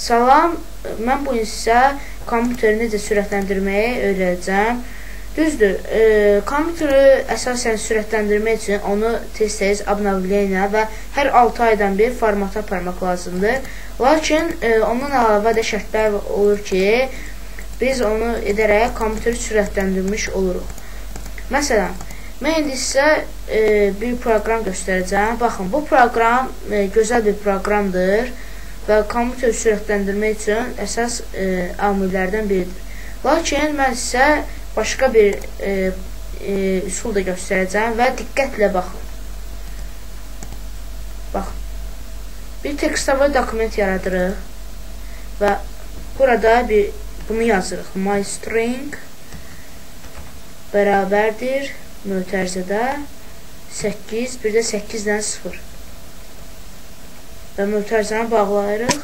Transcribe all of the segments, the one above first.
Salam, mən bu gün sizə kompüteri necə sürətləndirməyi öyrədəcəm. Düzdür, e, kompüteri əsasən sürətləndirmək üçün onu tez-tez obnovleniya və hər 6 aydan bir formata aparmaq lazımdır. Lakin e, ondan əlavə də şərtlər olur ki, biz onu edərək kompüteri sürətləndirmiş oluruq. Məsələn, mən indi sizə e, bir proqram göstərəcəm. Baxın, bu proqram e, gözəl bir proqramdır və kompüter sürətləndirmək üçün əsas e, amillərdən biridir. Lakin mən sizə başqa bir e, e, üsul da göstərəcəm və diqqətlə baxın. Baxın. Bir tekstava dokument yaradırıq və burada bir bunu yazırıq. My string bərabərdir mötərizədə 8, bir də 8-dən 0 və mötərizəni bağlayırıq.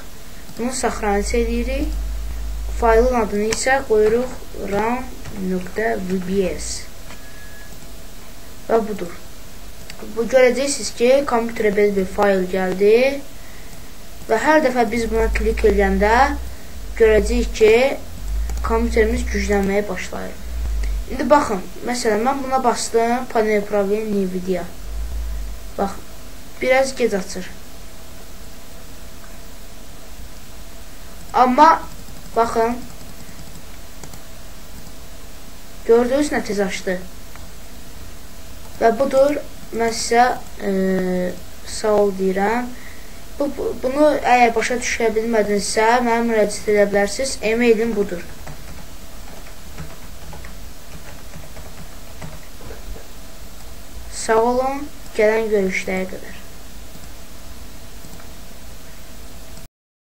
Bunu saxranısı edirik. Faylın adını isə qoyuruq ram.vbs və budur. Bu görəcəksiniz ki, kompüterə belə bir fayl gəldi və hər dəfə biz buna klik edəndə görəcəyik ki, kompüterimiz güclənməyə başlayır. İndi baxın, məsələn, mən buna bastım, panel problem NVIDIA. Baxın, biraz gec açır. Amma baxın gördünüz nə tez açdı. Və budur mən sizə e, sağ ol deyirəm. Bu, bunu əgər başa düşə bilmədinizsə, mənə müraciət edə bilərsiniz. E-mailim budur. Sağ olun, gələn görüşlərə qədər.